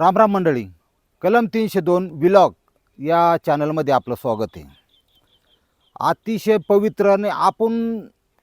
रामराम मंडळी. कलम तीनशे दोन विलॉग या चॅनलमध्ये आपलं स्वागत आहे. अतिशय पवित्र आणि आपण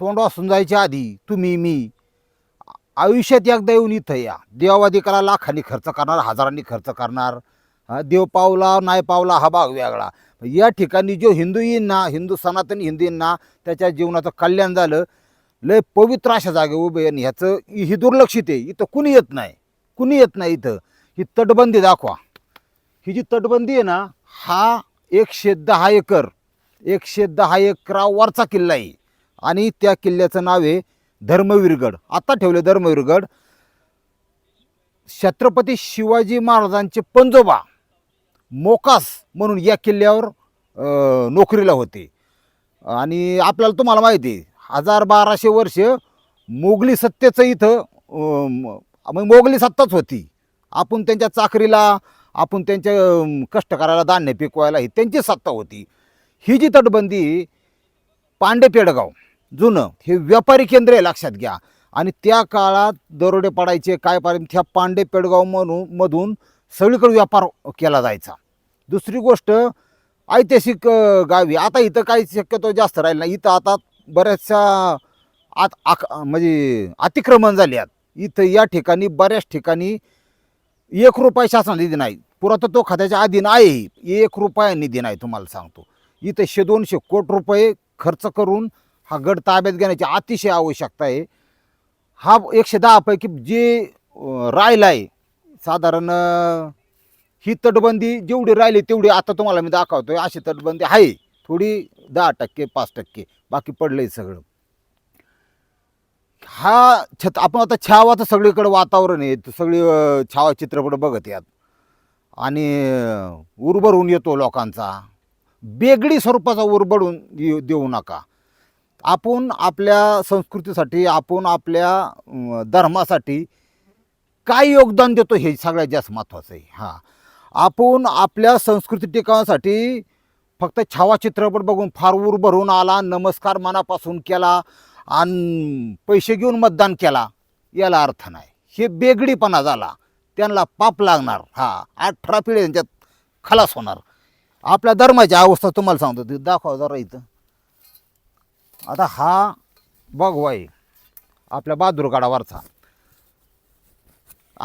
तोंड जायच्या आधी तुम्ही मी आयुष्यात एकदा येऊन इथं या. देवाधिकाला लाखांनी खर्च करणार हजारांनी खर्च करणार. देव पावला नाही पावला हा भाग वेगळा. या ठिकाणी जो हिंदू येईन ना हिंदू सनातनी हिंदूंना त्याच्या जीवनाचं कल्याण झालं. लय पवित्र अशा जागे उभे आणि ह्याचं ही दुर्लक्षित आहे. इथं कुणी येत नाही. कुणी येत नाही इथं. ही तटबंदी दाखवा. ही जी तटबंदी आहे ना हा एकशे दहा एकर एकशे दहा एकरावरचा किल्ला आहे. आणि त्या किल्ल्याचं नाव आहे धर्मवीरगड. आता ठेवले धर्मवीरगड. छत्रपती शिवाजी महाराजांचे पंजोबा मोकास म्हणून या किल्ल्यावर नोकरीला होते. आणि आपल्याला तुम्हाला माहिती आहे हजार बाराशे वर्ष मोगली सत्तेचं इथं मग मोगली सत्ताच होती. आपण त्यांच्या चाकरीला आपण त्यांच्या अं, कष्ट करायला धान्य पिकवायला ही त्यांची सत्ता होती. ही जी तटबंदी पांडे पेडगाव जुनं हे व्यापारी केंद्र आहे लक्षात घ्या. आणि त्या काळात दरोडे पडायचे काय पाहिजे त्या पांडे पेडगाव म्हणून मधून सगळीकडे व्यापार केला जायचा. दुसरी गोष्ट ऐतिहासिक गावी आता इथं काही शक्यतो जास्त राहील नाही. इथं आता बऱ्याचशा आत आक म्हणजे अतिक्रमण झाले आहेत. इथं या ठिकाणी बऱ्याच ठिकाणी एक रुपया शासन निधी नाही. पुरातत्व खात्याच्या अधीन आहे. एक रुपया निधी नाही तुम्हाला सांगतो. इथं शे दोनशे कोटी रुपये खर्च करून हा गड ताब्यात घेण्याची अतिशय आवश्यकता आहे. हा एकशे दहापैकी जे राहिला आहे साधारण ही तटबंदी जेवढी राहिली तेवढी आता तुम्हाला मी दाखवतोय. अशी तटबंदी आहे. थोडी दहा टक्के पाच टक्के. बाकी पडलंय सगळं. हा छत आपण आता छावाचं सगळीकडे वातावरण आहे. सगळी छावा चित्रपट बघत यात आणि अं, होऊन येतो लोकांचा. बेगडी स्वरूपाचा उरबडून देऊ देऊ नका. आपण आपल्या संस्कृतीसाठी आपण आपल्या धर्मासाठी काय योगदान देतो हे सगळ्यात जास्त महत्त्वाचं आहे. हां. आपण आपल्या संस्कृती टिकवण्यासाठी फक्त छावा चित्रपट बघून फार उर आला नमस्कार मनापासून केला आणि पैसे घेऊन मतदान केला याला अर्थ नाही. हे बेगडीपणा झाला. त्यांना पाप लागणार. हा अठरा पिढी त्यांच्यात खलास होणार. आपल्या धर्माची अवस्था तुम्हाला सांगतो ती दाखवा जरा इथं. आता हा बघवाई आपल्या बहादूरगडावरचा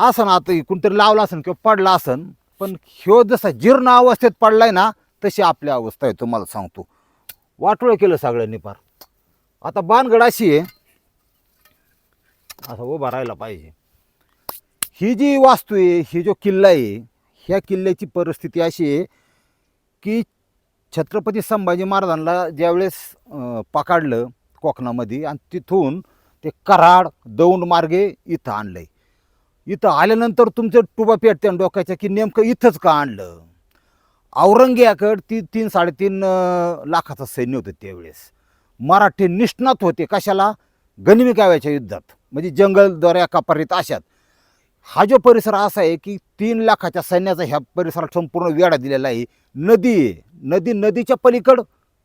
असं ना आता कोणतरी लावला असन किंवा पडला असन पण ह्यो जसा जीर्ण अवस्थेत पडलाय ना तशी आपली अवस्था आहे तुम्हाला सांगतो. वाटोळं केलं सगळ्यांनी फार आता बाणगड अशी आहे. असं उभा राहायला पाहिजे. ही जी वास्तू आहे ही जो किल्ला आहे ह्या किल्ल्याची परिस्थिती अशी आहे की छत्रपती संभाजी महाराजांना ज्यावेळेस पकडलं कोकणामध्ये आणि तिथून ते कराड दौंड मार्गे इथं आणलं आहे इथं आल्यानंतर तुमचं टुबा पेटते डोक्याच्या की नेमकं इथंच का आणलं? औरंग्याकडं ती तीन साडेतीन लाखाचं सैन्य होतं त्यावेळेस. मराठी निष्णात होते. कशाला? गनिमी काव्याच्या युद्धात. म्हणजे जंगलद्वारे दऱ्या अशात. हा जो परिसर असा आहे की तीन लाखाच्या सैन्याचा ह्या परिसरात संपूर्ण वेढा दिलेला आहे. नदी आहे. नदी नदीच्या पलीकड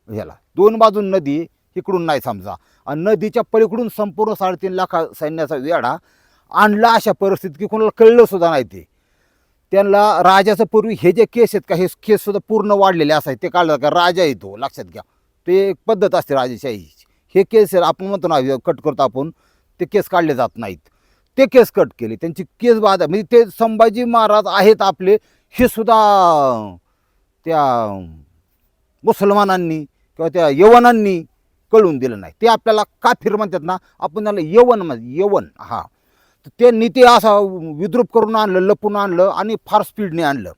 ह्याला. दोन बाजून नदी इकडून नाही समजा. आणि नदीच्या पलीकडून संपूर्ण साडेतीन लाखा सैन्याचा वेढा आणला अशा परिस्थितीत की कोणाला कळलं सुद्धा नाही ते. त्यांना राजाचं पूर्वी हे जे केस आहेत का हे केससुद्धा पूर्ण वाढलेले असायचे. ते काढलं का? राजा येतो लक्षात घ्या. ते एक पद्धत असते राजेशाहीची. हे केस आपण म्हणतो ना कट करतो आपण ते केस काढले जात नाहीत. ते केस कट केले त्यांची केस बाधा म्हणजे ते संभाजी महाराज आहेत आपले हे सुद्धा त्या मुसलमानांनी किंवा त्या यवनांनी कळून दिलं नाही. ते आपल्याला काफिर म्हणतात ना आपण त्याला यवन म्हण यवन हा. तर त्यांनी ते असा विद्रूप करून आणलं लपून आणलं आणि फार स्पीडने आणलं.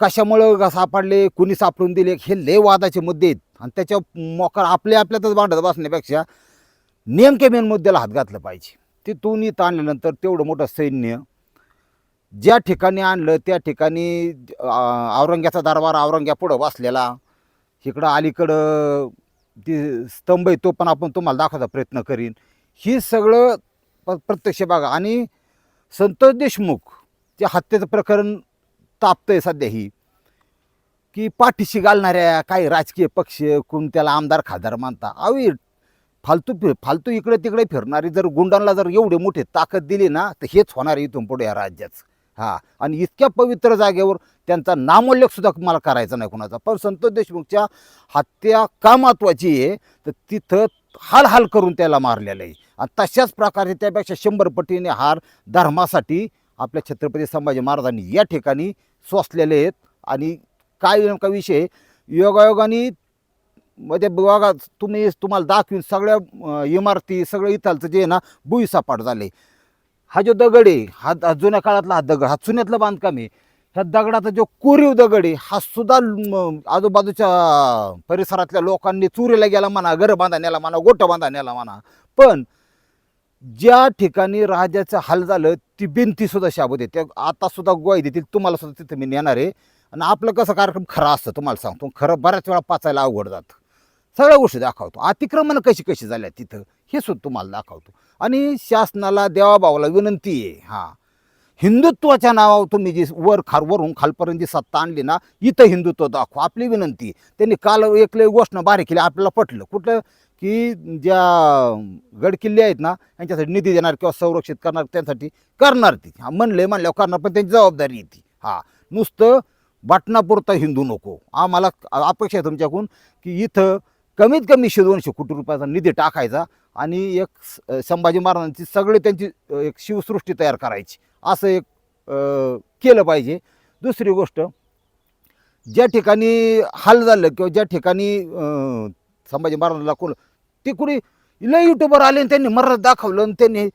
कशामुळं का सापडले कुणी सापडून दिले हे लय वादाचे मुद्दे आहेत. आणि त्याच्या मोकार आपल्या आपल्यातच भांडत बसण्यापेक्षा नेमके मेन मुद्द्याला हात घातलं पाहिजे. तिथून इथं आणल्यानंतर तेवढं मोठं सैन्य ज्या ठिकाणी आणलं त्या ठिकाणी औरंग्याचा दरबार औरंग्या पुढं बसलेला. इकडं अलीकडं ती स्तंभ आहे तो पण आपण तुम्हाला दाखवायचा प्रयत्न करीन. ही सगळं प- प्रत्यक्ष बघा. आणि संतोष देशमुख जे हत्येचं प्रकरण तापतं आहे सध्या ही की पाठीशी घालणाऱ्या काही राजकीय पक्ष कोण त्याला आमदार खासदार मानता. अवी फालतू फिर फालतू इकडे तिकडे फिरणारी जर गुंडांना जर एवढे मोठे ताकद दिली ना तर हेच होणार आहे इथून पुढे या राज्याचं. हां. आणि इतक्या पवित्र जागेवर त्यांचा नामोल्लेखसुद्धा मला करायचा नाही कोणाचा. पण संतोष देशमुखच्या हत्या का महत्त्वाची आहे? तर तिथं हाल हाल करून त्याला मारलेलं आहे. आणि तशाच प्रकारे त्यापेक्षा शंभर पटीने हार धर्मासाठी आपल्या छत्रपती संभाजी महाराजांनी या ठिकाणी सोसलेले आहेत. आणि काय नेमका विषय योगायोगाने मध्ये बघा तुम्ही तुम्हाला दाखवीन सगळ्या इमारती सगळं इथालचं जे आहे ना भुईसपाट झाले हा जो दगड आहे हा जुन्या काळातला हा दगड हा चुन्यातलं बांधकाम आहे. ह्या दगडाचा जो कोरीव दगड आहे हा सुद्धा आजूबाजूच्या परिसरातल्या लोकांनी चुरीला गेला म्हणा घर बांधण्याला म्हणा गोटं बांधण्याला म्हणा. पण ज्या ठिकाणी राजाचं हाल झालं ती भिंतीसुद्धा शाबत आहे. त्या आता सुद्धा गोय देतील तुम्हाला सुद्धा तिथं मी नेणार आहे. आणि आपलं कसं कार्यक्रम खरा असतं तुम्हाला सांगतो. खरं बऱ्याच वेळा पाचायला अवघड जातं. सगळ्या गोष्टी दाखवतो. अतिक्रमण कशी कशी झाल्या तिथं हे सुद्धा तुम्हाला दाखवतो. आणि शासनाला देवाभावाला विनंती आहे हां. हिंदुत्वाच्या नावावर तुम्ही जी वर खार वरून खालपर्यंत जी सत्ता आणली ना इथं हिंदुत्व दाखवा. आपली विनंती त्यांनी काल एकले गोष्ट बारीक केली आपल्याला पटलं. कुठलं? की ज्या गडकिल्ले आहेत ना यांच्यासाठी निधी देणार किंवा संरक्षित करणार त्यांसाठी करणार ती. हा म्हणले म्हणल्यावर करणार पण त्यांची जबाबदारी येते हां. नुसतं वाटणापुरता हिंदू नको. आम्हाला अपेक्षा आहे तुमच्याकडून की इथं कमीत कमी शे दोनशे कोटी रुपयाचा निधी टाकायचा आणि एक स- संभाजी महाराजांची सगळे त्यांची एक शिवसृष्टी तयार करायची. असं एक केलं पाहिजे. दुसरी गोष्ट ज्या ठिकाणी हाल झालं किंवा ज्या ठिकाणी संभाजी महाराजांना कोण ते कुणी लय युट्यूबर आले आणि त्यांनी मरण दाखवलं आणि त्यांनी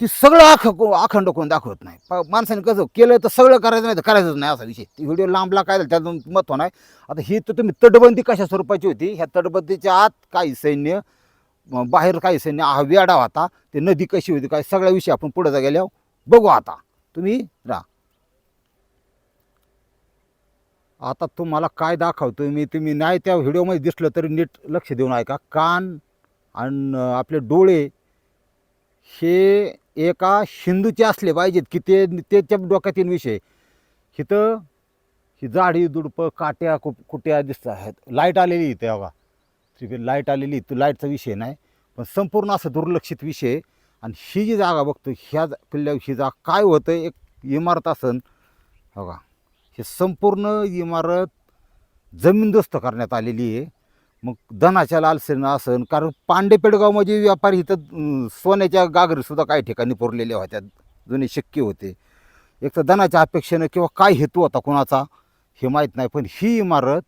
ती सगळं आख अखंड कोण दाखवत नाही. प- माणसाने कसं केलं तर सगळं करायचं नाही तर करायचंच नाही असा विषय. ती व्हिडिओ लांबला काय झालं त्यातून महत्त्व नाही. आता ही तर तुम्ही तटबंदी कशा स्वरूपाची होती? ह्या तटबंदीच्या आत काही सैन्य बाहेर काही सैन्य हा वेडा होता. ते नदी कशी होती काय सगळ्या विषय आपण पुढे जा गेल्यावर बघू आता. तुम्ही राहा. आता तुम्हाला काय दाखवतो मी तुम्ही नाही त्या व्हिडिओमध्ये दिसलं तरी नीट लक्ष देऊन ऐका. कान आणि आपले डोळे हे एका हिंदूचे असले पाहिजेत की ते त्याच्या डोक्यात येईल विषय. इथं ही झाडी दुडपं काट्या कु कुट्या दिसत आहेत. लाइट आलेली इथे बघा. तिथे लाइट आलेली तो लाईटचा विषय नाही. पण संपूर्ण असं दुर्लक्षित विषय आणि ही जी जागा बघतो ह्या जा- किल्ल्यावर ही जागा काय होतं एक इमारत असन बघा. हे संपूर्ण इमारत जमीनदोस्त करण्यात आलेली आहे. मग धनाच्या लालसेनं असन कारण पांडे म्हणजे व्यापारी इथं सोन्याच्या गागरीसुद्धा काही ठिकाणी पुरलेल्या होत्या जुने शक्य होते. एक तर धनाच्या अपेक्षेनं किंवा काय हेतू होता कोणाचा हे माहीत नाही पण ही इमारत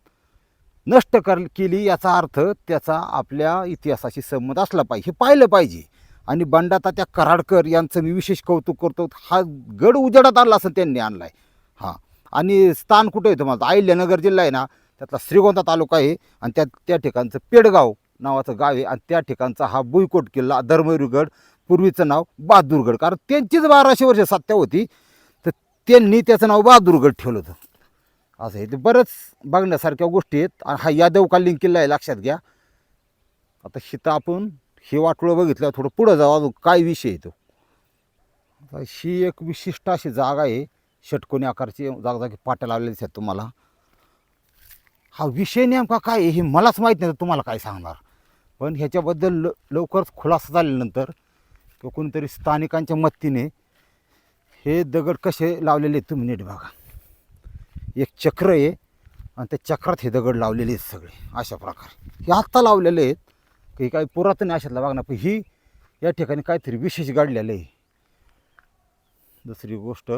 नष्ट कर केली याचा अर्थ त्याचा आपल्या इतिहासाशी संबंध असला पाहिजे हे पाहिलं पाहिजे. आणि बंडाता त्या कराडकर यांचं मी विशेष कौतुक करतो हा गड उजेडात आणला असं त्यांनी आणला आहे हां. आणि स्थान कुठं येतं माझं अहिल्यानगर जिल्हा आहे ना त्यातला श्रीगोंदा तालुका आहे आणि त्या त्या ठिकाणचं पेडगाव नावाचं गाव आहे. आणि त्या ठिकाणचा हा भुईकोट किल्ला धर्मवीरगड पूर्वीचं नाव बहादूरगड. कारण त्यांचीच बाराशे वर्ष सत्या होती तर त्यांनी त्याचं नाव बहादूरगड ठेवलं होतं. असं आहे. ते बरंच बघण्यासारख्या गोष्टी आहेत. आणि हा यादवकालीन किल्ला आहे लक्षात घ्या. आता शिथं आपण हे वाटोळं बघितलं थोडं पुढं जाऊ. अजून काय विषय येतो ही एक विशिष्ट अशी जागा आहे. षटकोनी आकारची जागजागी पाट्या लावलेली आहेत तुम्हाला. हा विषय नेमका काय आहे हे मलाच माहीत नाही तर तुम्हाला काय सांगणार? पण ह्याच्याबद्दल ल लवकरच खुलासा झाल्यानंतर किंवा कोणीतरी स्थानिकांच्या मदतीने हे दगड कसे लावलेले आहेत तुम्ही नीट बघा. एक चक्र आहे आणि त्या चक्रात हे दगड लावलेले आहेत सगळे अशा प्रकारे. हे आत्ता लावलेले आहेत काही काही पुरातन आशातला अशातला ना पण ही या ठिकाणी काहीतरी विशेष घडलेलं आहे. दुसरी गोष्ट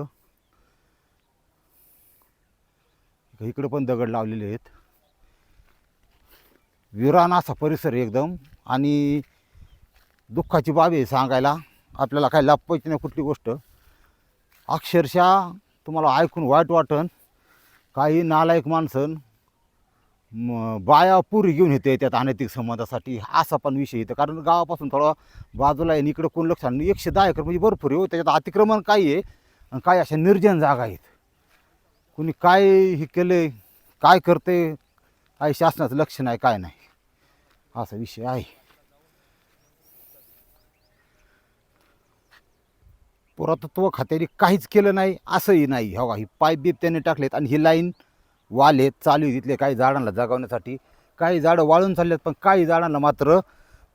इकडे पण दगड लावलेले आहेत. विरान असा परिसर एकदम. आणि दुःखाची बाब आहे सांगायला. आपल्याला काही लपवायची नाही कुठली गोष्ट. अक्षरशः तुम्हाला ऐकून वाईट वाटन. काही नालायक माणसं बाया पुरी घेऊन येते त्यात अनैतिक संबंधासाठी. असा पण विषय येतो कारण गावापासून थोडा बाजूला आहे आणि इकडं कोण लक्ष आणि एकशे दहा एकर म्हणजे भरपूर आहे हो. त्याच्यात अतिक्रमण काही आहे. आणि काही अशा निर्जन जागा आहेत. कुणी काय हे केलं काय करते काही शासनाचं लक्ष नाही काय नाही. असा विषय आहे पुरातत्व खात्याने काहीच केलं नाही असंही नाही. हो ही पाईप बीप त्याने टाकलेत आणि ही लाईन वालेत चालू आहे तिथले काही झाडांना जगवण्यासाठी. काही झाडं वाळून चाललेत पण काही झाडांना मात्र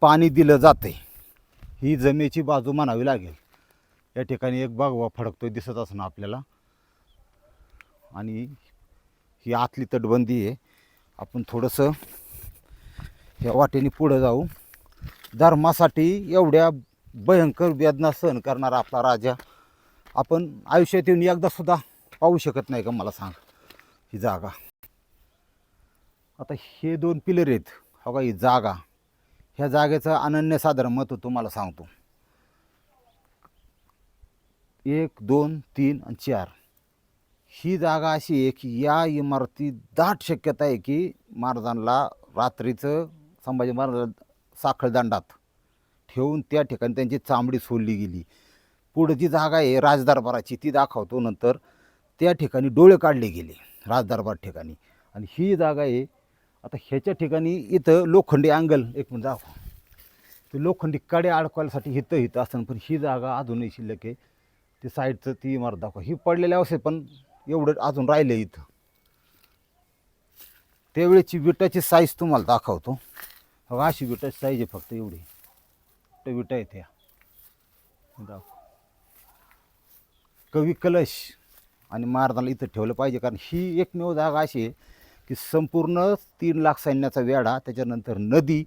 पाणी दिलं जातं ही जमेची बाजू म्हणावी लागेल. या ठिकाणी एक बागवा फडकतोय दिसत असणं आपल्याला. आणि ही आतली तटबंदी आहे. आपण थोडंसं ह्या वाटेने पुढं जाऊ. धर्मासाठी एवढ्या भयंकर वेदना सहन करणारा आपला राजा आपण आयुष्यात येऊन एकदा सुद्धा पाहू शकत नाही का मला सांग. ही जागा. आता हे दोन पिलर आहेत. हो का ही जागा. ह्या जागेचं अनन्यसाधारण महत्त्व तुम्हाला सांगतो. एक दोन तीन आणि चार. ही जागा अशी आहे की या इमारती दाट शक्यता आहे की महाराजांना रात्रीचं संभाजी महाराज साखळदंडात ठेवून त्या ठिकाणी त्यांची चांबडी सोडली गेली. पुढं जी जागा आहे राजदरबाराची ती दाखवतो नंतर त्या ठिकाणी डोळे काढले गेले राजदरबार ठिकाणी. आणि ही जागा आहे आता ह्याच्या ठिकाणी इथं लोखंडी अँगल एक मिनिट दाखव. ते लोखंडी कडे अडकवायसाठी हिथं हिथं असतं पण ही जागा अजूनही शिल्लक आहे. ते साईडचं ती इमारत दाखवा. ही पडलेल्या अवस्थेत पण एवढं अजून राहिलं इथं. त्यावेळेची विटाची साईज तुम्हाला दाखवतो. बघा अशी विटाची साईज आहे फक्त एवढी. त्या विटा येते दाखव. कवी कलश आणि मारदाला इथं ठेवलं पाहिजे कारण ही एकमेव जागा अशी आहे की संपूर्ण तीन लाख सैन्याचा वेढा त्याच्यानंतर नदी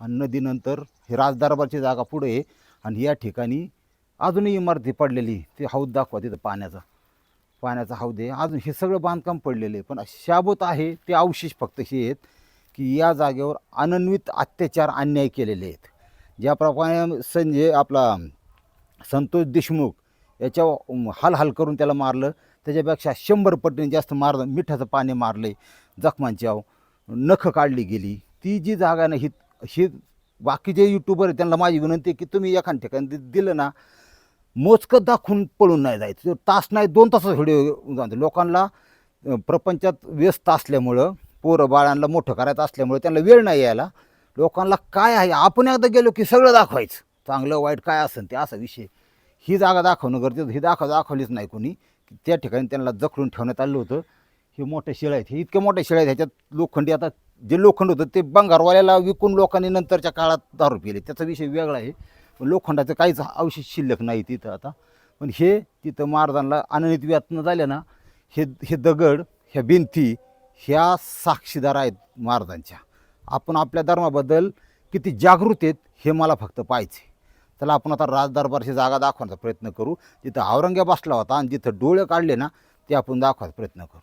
आणि नदीनंतर हे राजदरबारची जागा पुढे आहे. आणि या ठिकाणी अजूनही इमारती पडलेली ते हौद दाखवा तिथं पाण्याचा. पाण्याचा हौदे अजून हे सगळं बांधकाम पडलेलं आहे. पण शाबूत आहे ते अवशेष फक्त हे आहेत की या जागेवर अनन्वित अत्याचार अन्याय केलेले आहेत. ज्याप्रमाणे संजय आपला संतोष देशमुख याच्या हालहाल करून त्याला मारलं. त्याच्यापेक्षा शंभर पटीने जास्त मारलं. मिठाचं पाणी मारले जखमांच्याव नखं काढली गेली. ती जी जागा ना ही बाकी जे यूट्यूबर आहेत त्यांना माझी विनंती आहे की तुम्ही एखाद ठिकाणी दिलं ना मोजकं दाखवून पळून नाही जायचं. तास नाही दोन तासच व्हिडिओ जाते. लोकांना प्रपंचात व्यस्त असल्यामुळं पोरं बाळांना मोठं करायचं असल्यामुळं त्यांना वेळ नाही यायला. लोकांना काय आहे? आपण एकदा गेलो की सगळं दाखवायचं. चांगलं वाईट काय असेल ते असा विषय. ही जागा दाखवणं गरजेचं. ही दाखव दाखवलीच नाही कोणी. त्या ठिकाणी त्यांना जखडून ठेवण्यात आलं होतं. हे मोठ्या शेळ्या आहेत. हे इतक्या मोठ्या शेळ्या आहेत. ह्याच्यात लोखंडी आता जे लोखंड होतं ते बंगारवाल्याला विकून लोकांनी नंतरच्या काळात दारू पिले. त्याचा विषय वेगळा आहे. पण लोखंडाचं काहीच अवशेष शिल्लक नाही तिथं आता. पण हे तिथं महाराजांना अननित व्यातनं झाल्या ना हे हे दगड ह्या भिंती ह्या साक्षीदार आहेत महाराजांच्या आपण आपल्या धर्माबद्दल किती जागृत आहेत हे मला फक्त पाहिजे चला आपण आता राजदरबारची जागा दाखवण्याचा प्रयत्न करू. जिथं औरंगजेब बसला होता आणि जिथं डोळे काढले ना ते आपण दाखवायचा प्रयत्न करू.